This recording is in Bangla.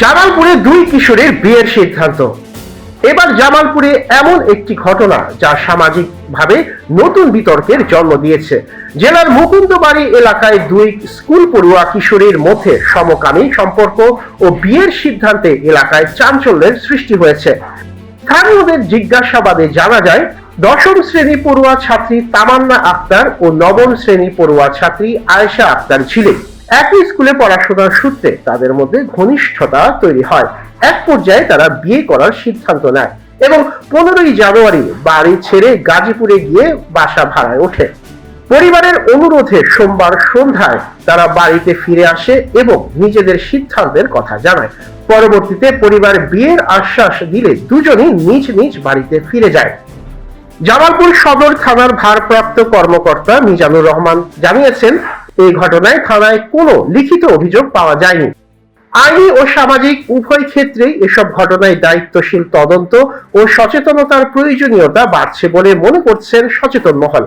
জামালপুরে দুই কিশোরের বিয়ের সিদ্ধান্ত। এবার জামালপুরে এমন একটি ঘটনা যা সামাজিক ভাবে নতুন বিতর্কের জন্ম দিয়েছে। জেলার মুকুন্দবাড়ি এলাকায় দুই স্কুল পড়ুয়া কিশোরীর মধ্যে সমকামী সম্পর্ক ও বিয়ের সিদ্ধান্তে এলাকায় চাঞ্চল্যের সৃষ্টি হয়েছে। স্থানীয়দের জিজ্ঞাসাবাদে জানা যায়, দশম শ্রেণি পড়ুয়া ছাত্রী তামান্না আক্তার ও নবম শ্রেণি পড়ুয়া ছাত্রী আয়েশা আক্তার ছিলেন। একই স্কুলে পড়াশোনার সূত্রে তাদের মধ্যে ঘনিষ্ঠতা তৈরি হয়। এক পর্যায়ে তারা বিয়ে করার সিদ্ধান্ত নেয় এবং পনেরোই জানুয়ারি বাড়ি ছেড়ে গাজীপুরে গিয়ে বাসা ভাড়ায় ওঠে। পরিবারের অনুরোধে সোমবার সন্ধ্যায় তারা বাড়িতে ফিরে আসে এবং নিজেদের সিদ্ধান্তের কথা জানায়। পরবর্তীতে পরিবার বিয়ের আশ্বাস দিলে দুজনই নিজ নিজ বাড়িতে ফিরে যায়। জামালপুর সদর থানার ভারপ্রাপ্ত কর্মকর্তা মিজানুর রহমান জানিয়েছেন এই ঘটনায় থানায় কোনো লিখিত অভিযোগ পাওয়া যায়নি। আইনি ও সামাজিক উভয় ক্ষেত্রেই এসব ঘটনায় দায়িত্বশীল তদন্ত ও সচেতনতার প্রয়োজনীয়তা বাড়ছে বলে মনে করছেন সচেতন মহল।